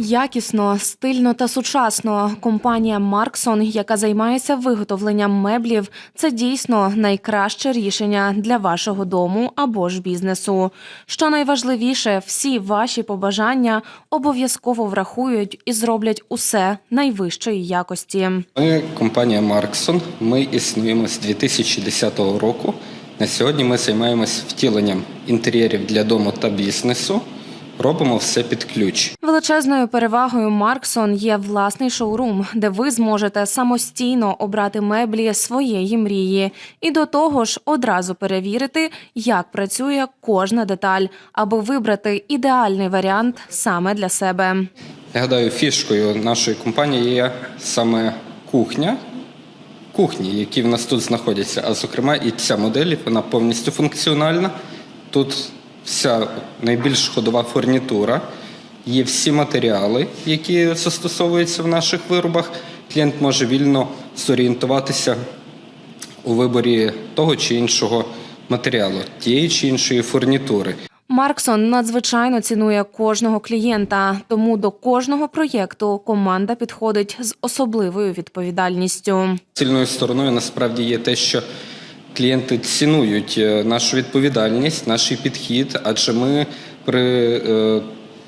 Якісно, стильно та сучасно. Компанія Марксон, яка займається виготовленням меблів, це дійсно найкраще рішення для вашого дому або ж бізнесу. Що найважливіше, всі ваші побажання обов'язково врахують і зроблять усе найвищої якості. Ми компанія Марксон. Ми існуємо з 2010 року. На сьогодні ми займаємось втіленням інтер'єрів для дому та бізнесу. Робимо все під ключ. Величезною перевагою Марксон є власний шоурум, де ви зможете самостійно обрати меблі своєї мрії, і до того ж одразу перевірити, як працює кожна деталь, аби вибрати ідеальний варіант саме для себе. Я гадаю, фішкою нашої компанії є саме кухня. Кухні, які в нас тут знаходяться, а зокрема і ця модель, вона повністю функціональна. Тут вся найбільш ходова фурнітура, є всі матеріали, які застосовуються в наших виробах. Клієнт може вільно зорієнтуватися у виборі того чи іншого матеріалу, тієї чи іншої фурнітури. Марксон надзвичайно цінує кожного клієнта, тому до кожного проєкту команда підходить з особливою відповідальністю. Сильною стороною насправді є те, що клієнти цінують е, нашу відповідальність, наш підхід, адже ми при е,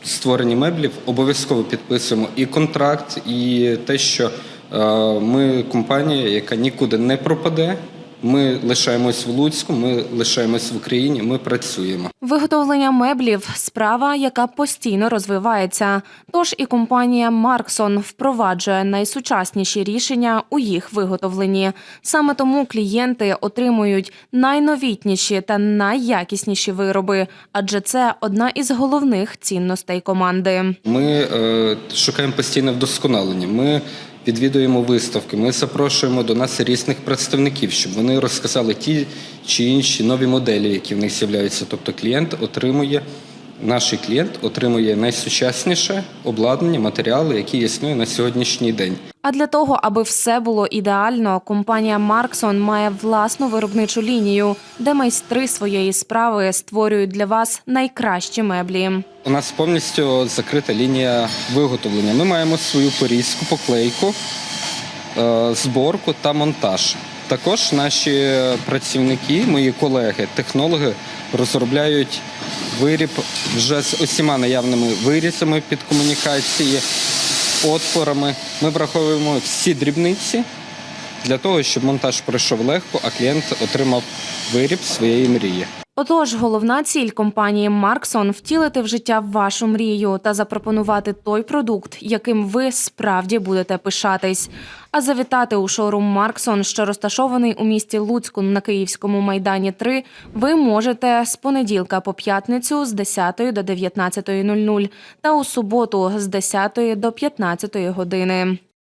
створенні меблів обов'язково підписуємо і контракт, і те, що е, ми компанія, яка нікуди не пропаде. Ми лишаємось в Луцьку, ми лишаємось в Україні, ми працюємо. Виготовлення меблів справа, яка постійно розвивається. Тож і компанія Марксон впроваджує найсучасніші рішення у їх виготовленні. Саме тому клієнти отримують найновітніші та найякісніші вироби, адже це одна із головних цінностей команди. Ми е, шукаємо постійне вдосконалення. Ми відвідуємо виставки. Ми запрошуємо до нас різних представників, щоб вони розказали ті чи інші нові моделі, які в них з'являються. Тобто, клієнт отримує. Наш клієнт отримує найсучасніше обладнання, матеріали, які існують на сьогоднішній день. А для того, аби все було ідеально, компанія Марксон має власну виробничу лінію, де майстри своєї справи створюють для вас найкращі меблі. У нас повністю закрита лінія виготовлення. Ми маємо свою порізку, поклейку, е, зборку та монтаж. Також наші працівники, мої колеги, технологи розробляють виріб вже з усіма наявними вирізами під комунікації, отворами. Ми враховуємо всі дрібниці для того, щоб монтаж пройшов легко, а клієнт отримав виріб своєї мрії. Отож, головна ціль компанії Марксон втілити в життя вашу мрію та запропонувати той продукт, яким ви справді будете пишатись. А завітати у шоурум Марксон, що розташований у місті Луцьку на Київському майдані 3, ви можете з понеділка по п'ятницю з 10 до 19.00 та у суботу з 10 до 15 години.